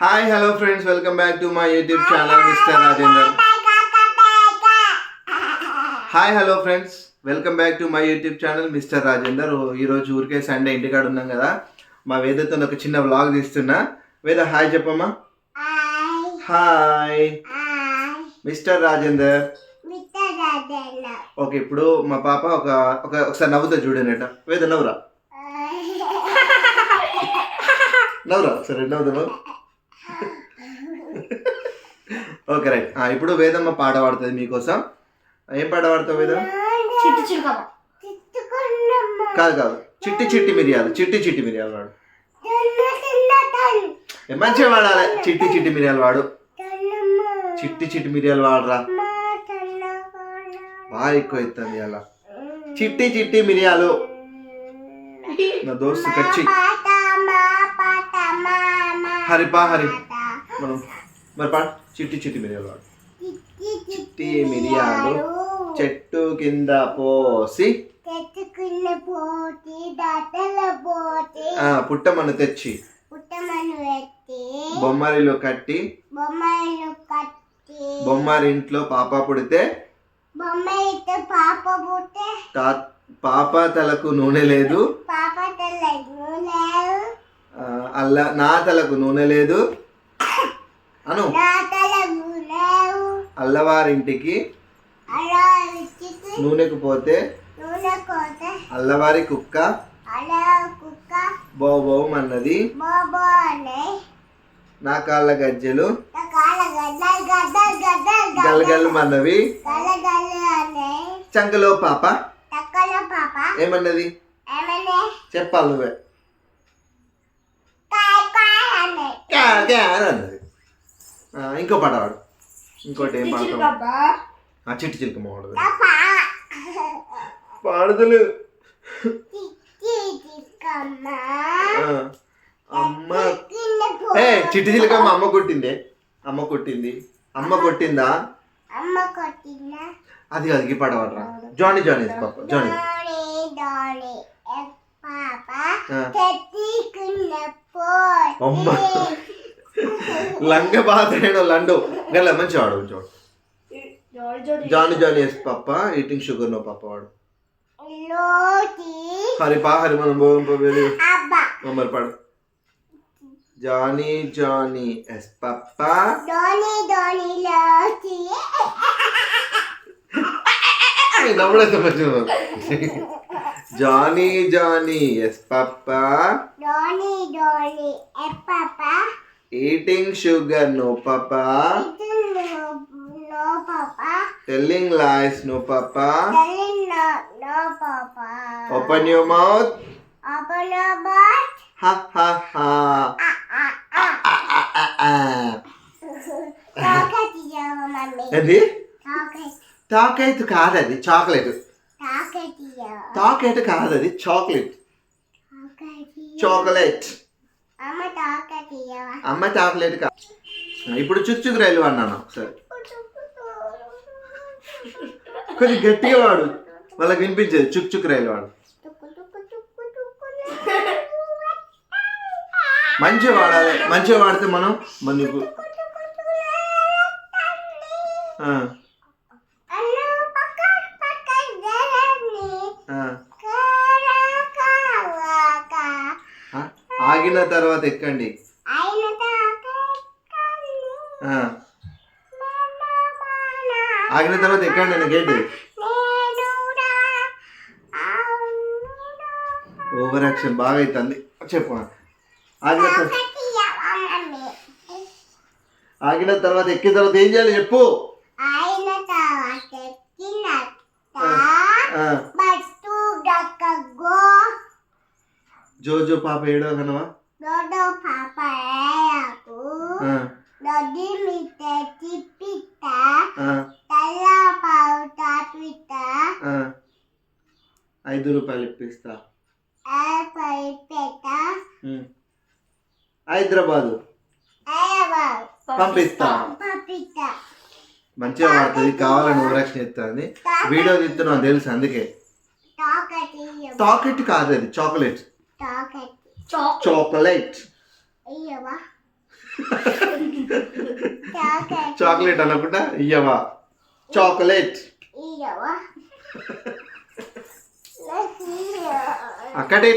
Hi hello friends welcome back to my YouTube channel mister Rajender hi hello friends welcome back to my YouTube channel mister Rajender ఈరోజు ఊరికే Sunday ఇంటికాడ ఉన్నాం కదా. మా వేదతో ఒక చిన్న వ్లాగ్ తీస్తున్నా. వేద హాయ్ చెప్పమ్మా. హాయ్ మిస్టర్ రాజేందర్ ఓకే ఇప్పుడు మా పాప ఒక ఒక ఒకసారి నవ్వుతా చూడనట వేద నవ్వురా? నవ్వురా ఒకసారి నవ్వుతా నవ్వు ఓకే రైట్ ఇప్పుడు వేదమ్మ పాట పాడుతుంది మీకోసం. ఏం పాట పాడతావు వేదం చిట్టు కాదు కాదు. చిట్టి చిట్టి మిరియాలు చిట్టి చిట్టి మిరియాలు వాడు ఏ, మంచిగా వాడాలి చిట్టి చిట్టి మిరియాలు వాడు చిట్టి చిట్టి మిరియాలు వాడరా బాగా ఎక్కువ అవుతుంది అలా. చిట్టి చిట్టి మిరియాలు. నా దోస్తు కచ్చి. హరిపా హరి. మనం మరి పాడు. చిట్టి చిట్టి మిరియాలు వాడు చిట్టి మిరియాలు చెట్టు కింద పోసి తెచ్చి పుట్టమను పెట్టి బొమ్మరిలో కట్టి బొమ్మలు కట్టి బొమ్మారి ఇంట్లో పాప పుడితే పాప తలకు నూనె లేదు. అల్ల నా తలకు నూనె లేదు. అను. అల్లవారింటికి నూనెకు పోతే అల్లవారి కుక్క బోబో అనే నా కాళ్ళ గజ్జెలు కాల గద్దలు గద్దలు గద్దలు గలగలు మన్నవి. గల గల అనే చంకలో పాప ఏమన్నది? ఏమనే చెప్పాలి నువ్వే. అన్నది. ఇంకో పాట పాడు. ఇంకోటి ఏం పాడతావు? ఆ చిట్టి చిలుక చిటికమ్మ ఆ, అమ్మ. కింద ఏ చిట్టి చిలుకమ్మ అమ్మ కొట్టిందే. అమ్మ కొట్టింది. అమ్మ కొట్టిందా? అమ్మ కొట్టిన అది అది ఈ పాట పాడరా. Johnny Johnny papa Johnny. అమ్మ. లంగ బాధైన లండు. గల్ల మంచి వాడు మంచి వాడు Johnny. Johnny yes papa eating sugar no papa వాడు హరి పా హరి మనం పోం పో వెళ్ళు. అబ్బా. మరి పాడు. జానీ జానీ ఎస్ పప్ప. డోని డోని లోటి నవ్వుడైతే మంచిగా జానీ జానీ ఎస్ పప్ప. Donny Donny a papa eating sugar no papa telling lies no no, no, Papa. Open your mouth Open your mouth. Ah, ah, ah. At you, mommy. ఏంది టాకెట్ కాదు అది chocolate. టాకెట్ కాదు అది chocolate. Chocolate అమ్మ chocolate కా ఇప్పుడు చుచ్చుకు రైలు అన్నాను. ఒకసారి కొంచెం గట్టిగా వాడు. వాళ్ళకి వినిపించేది చుక్ చుక్ రైలు వాడు. మంచిగా వాడాలి. మంచిగా వాడితే మనం మనకు ఆ, అల్లు పక్కన పక్కన జరగని ఆ, కరకావక. ఆ. ఆగిన తర్వాత ఎక్కండి. ఆగిన తర్వాత ఎక్కండి. అని గేట్. ఓవర్ యాక్షన్ బాగా అవుతుంది చెప్పు ఆగిన. ఆగిన తర్వాత ఎక్కిన తర్వాత ఏం చేయాలి చెప్పు. జో జో పాప ఏడో కనవా మిట్ట తిప్పిత ఆ, తెల్ల పౌట పిట్ట ఆ. ఐదు రూపాయలు ఇప్పిస్తా. హైదరాబాదు. పంపిస్తా. మంచిగా వాడుతుంది కావాలని ఓవరాక్షన్ ఇస్తుంది. వీడియో తీస్తున్నావు తెలుసు అందుకే. చాక్లెట్ కాదు అది. చాక్లెట్. తాకటి చాక్లెట్ చాక్లెట్ అనకుండా ఇయ్యవా? చాక్లెట్. అక్కడే